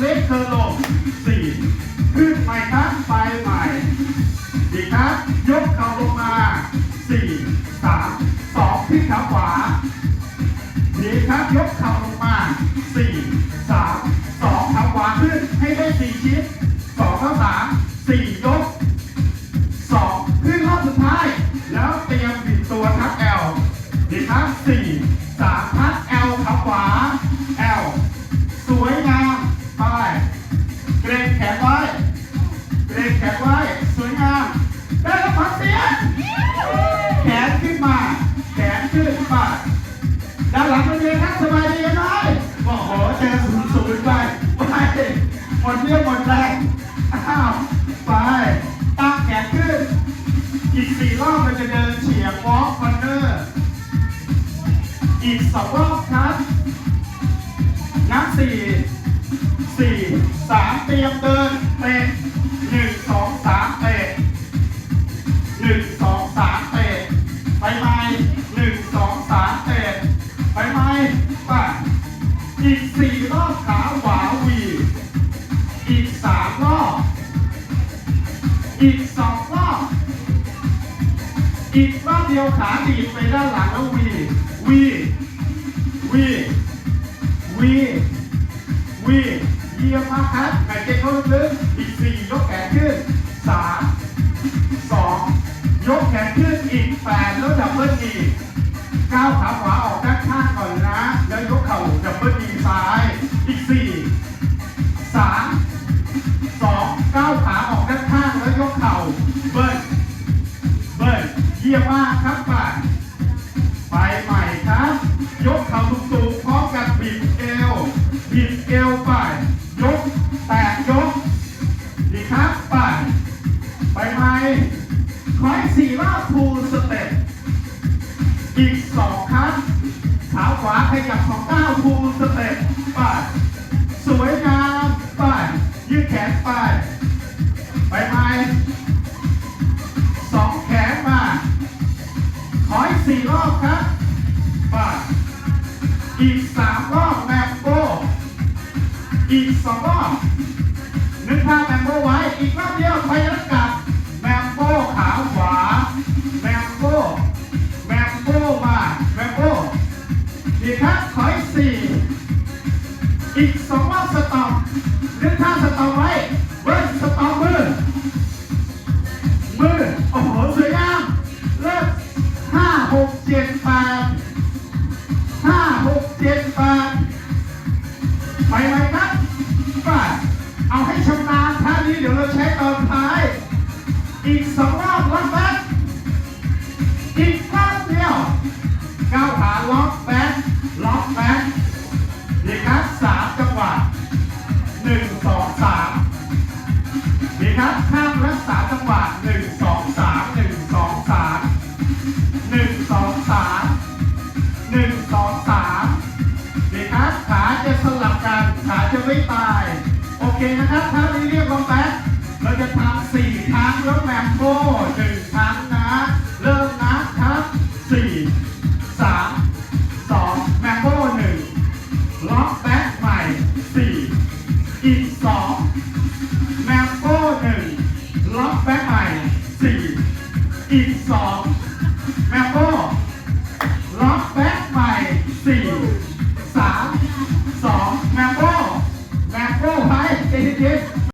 เล็กเธอลงสี่ขึ้นใหม่ครับไปใหม่ดีครับ ยกเข่าลง ด้านหลังเป็นยังไงครับสบายดีกันไหมบอ้โหเจอศูนย์ศูนย์ไปไปหมดเรี่ยวหมดแรงอ้าวไปตั้งแขนขึ้น อีกสี่รอบเราจะเดินเฉียงวอล์กคอนเนอร์อีกสองรอบครับนับสี่สี่ อีกสองรอบอีกรอบเดียวขาดีดไปด้านหลังแล้ววีวีวีวีวีเยี่ยมมากครับหายใจเข้าลึกๆอีกสี่ยกแขนขึ้นสามสองยกแขนขึ้นอีกแปดแล้วดับเบิลอีก้าวขาขวาออกด้านข้างก่อนนะ แล้วยกเข่าดับเบิลอีซ้าย อีกสี่สามับป่ะไปใหม่ครับ ยกเข่าสูงๆพร้อมกับบิดเอวบิดเอวไป ยก แตกยก ดีครับไปไปใหม่คอยสี่รอบฟูลสเต็ปอีกสองครั้งขาขวาขยับสองก้าวฟูลสเต็ปไปสวยงามไปยืดแขนไป สี่รอบครับไปอีกสามรอบแมมโบอีกสองรอบนึกภาพแมมโบไว้ อีกรอบเดียวไปแล้วกลับแมมโบขาขวาแมมโบแมมโบมาแมมโบดีครับขออีกสี่อีกสองรอบสต็อปนึกท่าสต็อปไว้ เจ็ดแปดห้าหกเจ็ดแปดไปไหมครับป้าเอาให้ชำนาญท่านี้เดี๋ยวเราใช้ตอนท้าย อีกสองรอบล็อกแบ็อีกรอบเดียวก้าวขาล็อก ไม่ตาย โอเคนะครับท่านี้เรียกว่าแป๊ะเราจะทำสี่ครั้งแล้วแมมโบ้หนึ่งครั้งนะ เริ่มนะครับสี่สามสองแมมโบ้หนึ่งล็อกแบ็คใหม่สี่อีกสองแมมโบ้หนึ่งล็อกแบ็คใหม่สี่อีกสองแมมโบ้ล็อกแบ็คใหม่สี่ ส